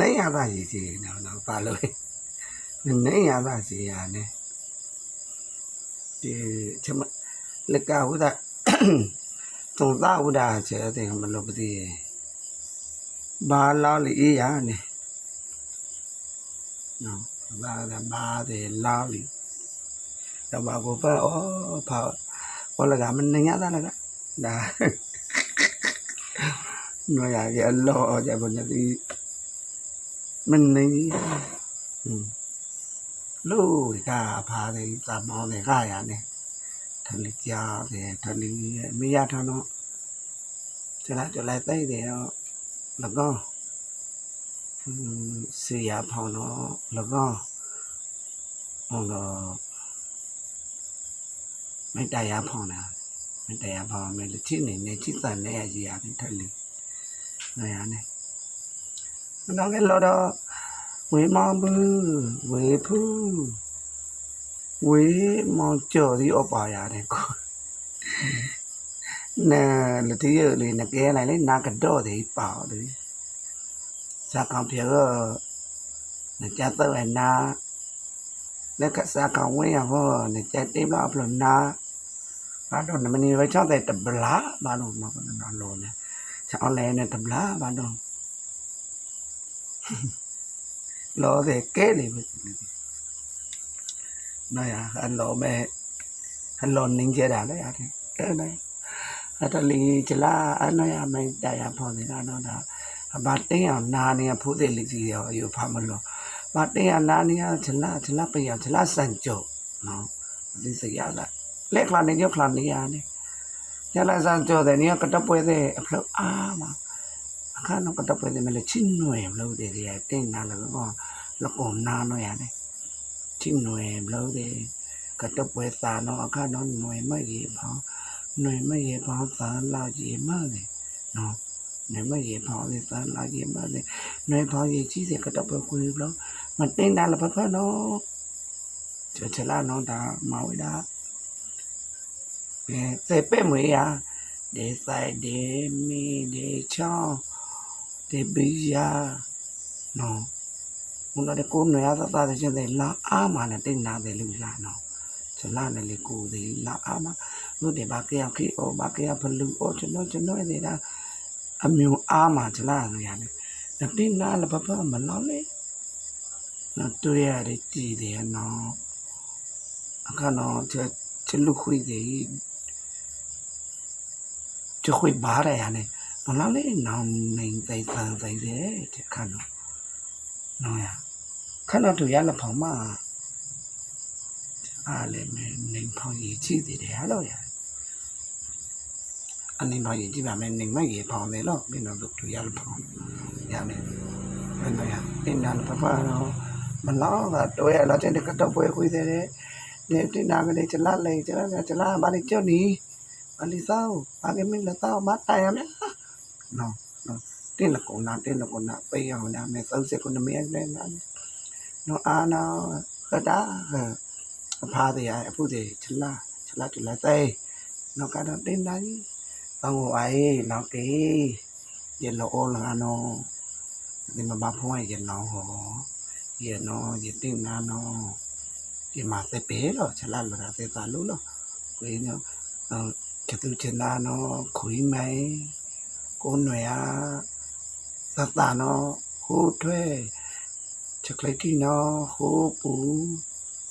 နေရတာကြီးကြီးနော်နော်ပါလို့နေရတာကြီးရနဲ့ဒီချက်မလက်ကဝဒသုံးသာဝဒချေတဲ့မလို့ပတိဘာလာလီရနဲ့နော်ဘာသာဘာတဲ့လာလီတော့ဘာကိုပါဩဖာ ဘောလကမနေရတာလကဒါနော်ရရဲ့အလောကြဘုန်ကြီး mình này ừ. lù cả phá thì ta mò thì gai à này thần lịch cha thì thần lịch mi ra thôi nó trở lại trở lại tay thì nó là có sự giả phòng nó là có còn là mấy đại giả phòng nè mấy đại giả phòng mấy là chiếc này này chiếc tàn này gì à thì thần lịch này à này nó cái lo đó quế mò bư quế phu quế mò chờ đi ở bà ya này cô nè là tí giờ liền nè cái này lấy na cái đó thì bảo đấy sa con phía ở nè cha tớ này na nè cái sa con quế à ho nè cha tiếp đó rồi na ba đồ nè mình với cho tay tập lá ba đồ mà còn nó lồn nè cháu lẹ nè tập lá ba đồ လောတဲ့ကဲလေပဲနော်ရအလောမဲအလောနင်းကြတာလေရတယ်ကဲနေအတလီချလာအနော်ရမိုင်တရားဖော်နေတာနော်ဒါဘာတင်းအောင်နာနေဖိုးတဲ့လိစီရောအယူဖာမလို့ ဘာတင်းအောင်နာနေချလာချလာပြရချလာစံကြုံနော်ဒီစရလာလက်ခလာနေကြခလာနေရနေချလာစံကြုံတဲ့နေကတပွဲတဲ့အဖလို့အားမှာအခါတော့ကတော့ပြည်မယ်လေချင်းနွယ်မလို့တဲ့ဒီတင်နာလို့ကောလကောနာနော်ရတယ်ချင်းနွယ်မလို့တဲ့ကတော့ပြည်သာနော်အခါတော့နွယ်မရေဖောင်းနွယ်မရေဖောင်းသာလာရေမတယ်နော်နွယ်မရေဖောင်းသာလာရေမတယ်နွယ်ဖောင်းရေကြီးတဲ့ကတော့ပြည်ကိုလို့ မတင်နာလည်းဖဖနော်ချချလာနော်ဒါမဝိဒါအဲစေပဲ့မွေရဒေဆိုင်ဒေမီဒေချောင်း de billa no uno de ko no ya ta de chen de la a ma na de na de lu la no cha la ne le ko de la a ma lu de ba ke ya ki o ba ke ya blu o chen no chen no de da a myu a ma cha la no ya ne na de na la ba ba ma la le na tu ya de ji de no အ နော်တူရရတည်တယ်နော်အခါနော်ကျကျလူခွေတယ်ကျခွေဘာရရနဲ့မလာလေနောင်နိုင်ဆိုင်ဆန်ဆိုင်တယ်တဲ့ခါနော်နော်ရခဏတူရလဖောင်မအားလည်းနေဖောင်ကြီးကြည့်သေးတယ်ဟာလို့ရအနေဖောင်ကြီးကြည့်ပါမယ်နေမကြီးဖောင်တယ်လို့ပြန်တော့တူရလဖောင်ရမယ်ဘယ်လိုရပြန်တော့ပပတော့ မလားကတော့ရလာတဲ့ကတော့ပွဲခွေးတယ်နေတင်နာကလေးချလာလေချလာချလာဘာလို့ကြောက်နီဘာလို့စောဘာကမင်းလက်တော့မတိုင်ရမယ် no no tin là cũng là tin là cũng là bây giờ là mẹ sâu sẽ cũng là mẹ lên là nó à nó cái đó pha thì ai phụ thì chả là chả là chả là tê nó cái đó tin đấy ông ấy nó cái giờ lộ là nó thì mà bà phong giờ nó hồ giờ nó giờ tin là nó giờ mà sẽ bé rồi chả là là sẽ ta lúc rồi quý nó chả từ trên là nó khối mấy ကိုຫນွေအားသတနောဟိုထွဲချက်ကလေးတီနောဟိုပူ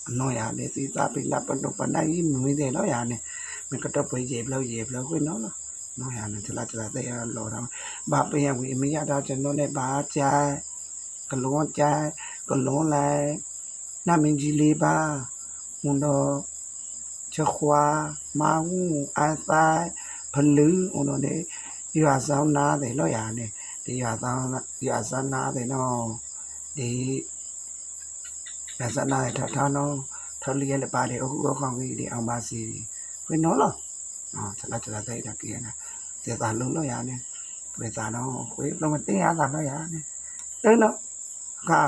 အနော်ရလေစီသာပိလပနုပနိုင်မွေးတယ်နော်ရနဲ့မကတော့ပွေရေဘလို့ရေဘလို့ခွနော်နော်နော်ရနဲ့ချလာချလာတဲ့ရလောတော့ဘာပင်ရဝီအမရတာကျွန်တော်နဲ့ဘာကြိုက် ကလုံးကြိုက်ကလုံးလိုက်နမင်းကြီးလေးပါဝန်တော့ချက်ခွာမောင်အဆိုင်ဖလူဝန်တော့လေရွာဆောင်နာတယ်လို့ရတယ်ဒီရွာဆောင်ရွာစနာတယ်နော်ဒီရွာစနာထထနော်ထလျက်လည်းပါတယ်အခုကောင်းကြီးဒီအောင်ပါစီခွေနော်လားအော်ချလာချလာတဲ့တကယ်နာစေတာလုံးလို့ရတယ်ခွေတာနော်ခွေလုံးမတင်ရတာလို့ရတယ်တဲ့ နော်ခါ